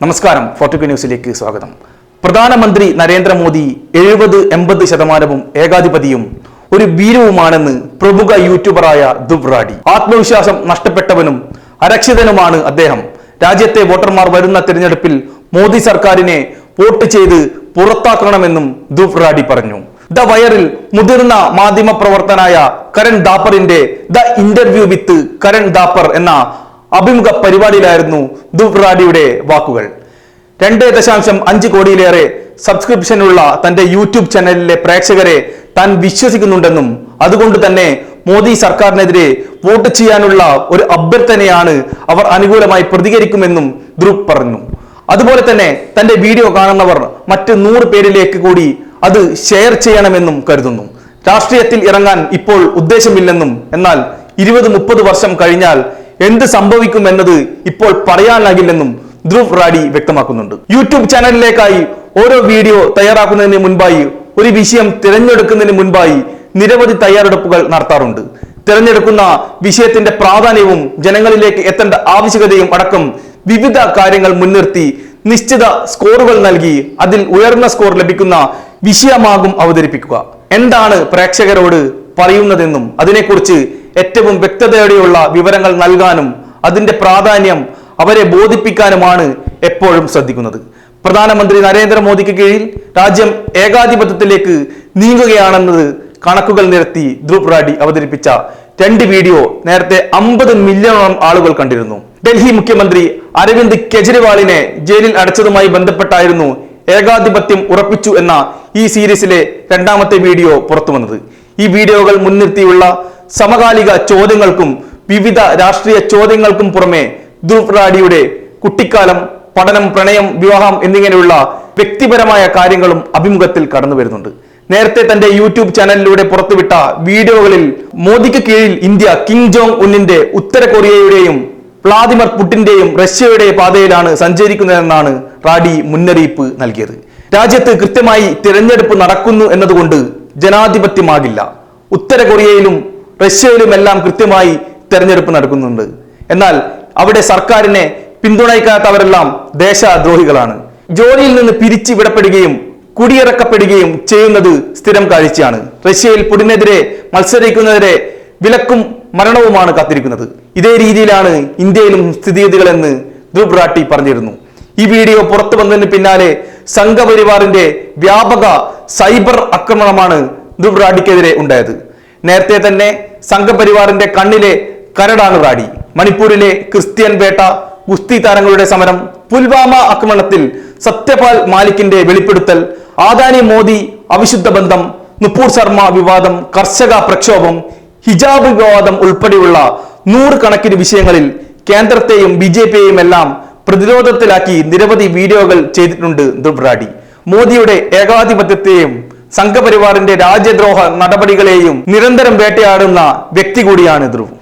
നമസ്കാരം ഫോർട്ടുക ന്യൂസിലേക്ക് സ്വാഗതം. പ്രധാനമന്ത്രി നരേന്ദ്രമോദി എഴുപത് എൺപത് ശതമാനവും ഏകാധിപതിയും ഒരു വീരവുമാണെന്ന് പ്രമുഖ യൂട്യൂബറായ ദുബ്രാഡി ആത്മവിശ്വാസം നഷ്ടപ്പെട്ടവനും അരക്ഷിതനുമാണ് അദ്ദേഹം. രാജ്യത്തെ വോട്ടർമാർ വരുന്ന തിരഞ്ഞെടുപ്പിൽ മോദി സർക്കാരിനെ വോട്ട് ചെയ്ത് പുറത്താക്കണമെന്നും ദുബ്രാഡി പറഞ്ഞു. ദ വയറിൽ മുതിർന്ന മാധ്യമ പ്രവർത്തനായ Karan ദാപ്പറിന്റെ the interview with Karan Thapar എന്ന അഭിമുഖ പരിപാടിയിലായിരുന്നു ദുബ്രാഡിയുടെ വാക്കുകൾ. രണ്ട് ദശാംശം അഞ്ച് കോടിയിലേറെ സബ്സ്ക്രിപ്ഷനുള്ള തന്റെ യൂട്യൂബ് ചാനലിലെ പ്രേക്ഷകരെ താൻ വിശ്വസിക്കുന്നുണ്ടെന്നും അതുകൊണ്ട് തന്നെ മോദി സർക്കാരിനെതിരെ വോട്ട് ചെയ്യാനുള്ള ഒരു അഭ്യർത്ഥനയാണ് അവർ അനുകൂലമായി പ്രതികരിക്കുമെന്നും ധ്രുവ് പറഞ്ഞു. അതുപോലെ തന്നെ തന്റെ വീഡിയോ കാണുന്നവർ മറ്റ് നൂറ് പേരിലേക്ക് കൂടി അത് ഷെയർ ചെയ്യണമെന്നും കരുതുന്നു. രാഷ്ട്രീയത്തിൽ ഇറങ്ങാൻ ഇപ്പോൾ ഉദ്ദേശമില്ലെന്നും എന്നാൽ ഇരുപത് മുപ്പത് വർഷം കഴിഞ്ഞാൽ എന്ത് സംഭവിക്കും എന്നത് ഇപ്പോൾ പറയാനാകില്ലെന്നും ധ്രുവ് റാഡി വ്യക്തമാക്കുന്നുണ്ട്. യൂട്യൂബ് ചാനലിലേക്കായി ഓരോ വീഡിയോ തയ്യാറാക്കുന്നതിന് മുൻപായി ഒരു വിഷയം തിരഞ്ഞെടുക്കുന്നതിന് മുൻപായി നിരവധി തയ്യാറെടുപ്പുകൾ നടത്താറുണ്ട്. തിരഞ്ഞെടുക്കുന്ന വിഷയത്തിന്റെ പ്രാധാന്യവും ജനങ്ങളിലേക്ക് എത്തേണ്ട ആവശ്യകതയും അടക്കം വിവിധ കാര്യങ്ങൾ മുൻനിർത്തി നിശ്ചിത സ്കോറുകൾ നൽകി അതിൽ ഉയർന്ന സ്കോർ ലഭിക്കുന്ന വിഷയമാകും അവതരിപ്പിക്കുക. എന്താണ് പ്രേക്ഷകരോട് പറയുന്നതെന്നും അതിനെക്കുറിച്ച് ഏറ്റവും വ്യക്തതയോടെയുള്ള വിവരങ്ങൾ നൽകാനും അതിന്റെ പ്രാധാന്യം അവരെ ബോധിപ്പിക്കാനുമാണ് എപ്പോഴും ശ്രദ്ധിക്കുന്നത്. പ്രധാനമന്ത്രി നരേന്ദ്രമോദിക്ക് കീഴിൽ രാജ്യം ഏകാധിപത്യത്തിലേക്ക് നീങ്ങുകയാണെന്നത് കണക്കുകൾ നിരത്തി ധ്രുവ് റാഡി അവതരിപ്പിച്ച രണ്ട് വീഡിയോ നേരത്തെ അമ്പത് മില്യണോളം ആളുകൾ കണ്ടിരുന്നു. ഡൽഹി മുഖ്യമന്ത്രി അരവിന്ദ് കെജ്രിവാളിനെ ജയിലിൽ അടച്ചതുമായി ബന്ധപ്പെട്ടായിരുന്നു ഏകാധിപത്യം ഉറപ്പിച്ചു എന്ന ഈ സീരീസിലെ രണ്ടാമത്തെ വീഡിയോ പുറത്തു വന്നത് ഈ വീഡിയോകൾ മുൻനിർത്തിയുള്ള സമകാലിക ചോദ്യങ്ങൾക്കും വിവിധ രാഷ്ട്രീയ ചോദ്യങ്ങൾക്കും പുറമെ ധ്രുവ് കുട്ടിക്കാലം പഠനം പ്രണയം വിവാഹം എന്നിങ്ങനെയുള്ള വ്യക്തിപരമായ കാര്യങ്ങളും അഭിമുഖത്തിൽ കടന്നു വരുന്നുണ്ട്. നേരത്തെ തന്റെ യൂട്യൂബ് ചാനലിലൂടെ പുറത്തുവിട്ട വീഡിയോകളിൽ മോദിക്ക് കീഴിൽ ഇന്ത്യ കിങ് ജോങ് ഉന്നിന്റെ ഉത്തര കൊറിയയുടെയും വ്ളാദിമിർ പുടിന്റെയും റഷ്യയുടെ പാതയിലാണ് സഞ്ചരിക്കുന്നതെന്നാണ് റാഡി മുന്നറിയിപ്പ് നൽകിയത്. രാജ്യത്ത് കൃത്യമായി തിരഞ്ഞെടുപ്പ് നടക്കുന്നു എന്നതുകൊണ്ട് ജനാധിപത്യമാകില്ല. ഉത്തര കൊറിയയിലും റഷ്യയിലുമെല്ലാം കൃത്യമായി തെരഞ്ഞെടുപ്പ് നടക്കുന്നുണ്ട്. എന്നാൽ അവിടെ സർക്കാരിനെ പിന്തുണയ്ക്കാത്തവരെല്ലാം ദേശദ്രോഹികളാണ്. ജോലിയിൽ നിന്ന് പിരിച്ചു വിടപ്പെടുകയും കുടിയിറക്കപ്പെടുകയും ചെയ്യുന്നത് സ്ഥിരം കാഴ്ചയാണ്. റഷ്യയിൽ പുടിനെതിരെ മത്സരിക്കുന്നതിരെ വിലക്കും മരണവുമാണ് കാത്തിരിക്കുന്നത്. ഇതേ രീതിയിലാണ് ഇന്ത്യയിലും സ്ഥിതിഗതികളെന്ന് ധ്രുവ് റാട്ടി പറഞ്ഞിരുന്നു. ഈ വീഡിയോ പുറത്തു വന്നതിന് പിന്നാലെ സംഘപരിവാറിന്റെ വ്യാപക സൈബർ ആക്രമണമാണ് ധ്രുവ് റാട്ടിക്കെതിരെ ഉണ്ടായത്. നേരത്തെ തന്നെ സംഘപരിവാറിന്റെ കണ്ണിലെ കരടാണ് റാഡി മണിപ്പൂരിലെ ക്രിസ്ത്യൻ വേട്ട ഗുസ്തി താരങ്ങളുടെ സമരം പുൽവാമ ആക്രമണത്തിൽ സത്യപാൽ മാലിക്കിന്റെ വെളിപ്പെടുത്തൽ ആദാനി മോദി അവിശുദ്ധ ബന്ധം നുപൂർ ശർമ്മ വിവാദം കർഷക പ്രക്ഷോഭം ഹിജാബ് വിവാദം ഉൾപ്പെടെയുള്ള നൂറുകണക്കിന് വിഷയങ്ങളിൽ കേന്ദ്രത്തെയും ബി ജെ പിയെയും എല്ലാം പ്രതിരോധത്തിലാക്കി നിരവധി വീഡിയോകൾ ചെയ്തിട്ടുണ്ട് ദുബ്രാഡി മോദിയുടെ ഏകാധിപത്യത്തെയും സംഘപരിവാറിന്റെ രാജ്യദ്രോഹ നടപടികളെയും നിരന്തരം വേട്ടയാടുന്ന വ്യക്തി കൂടിയാണ് ധ്രുവ്.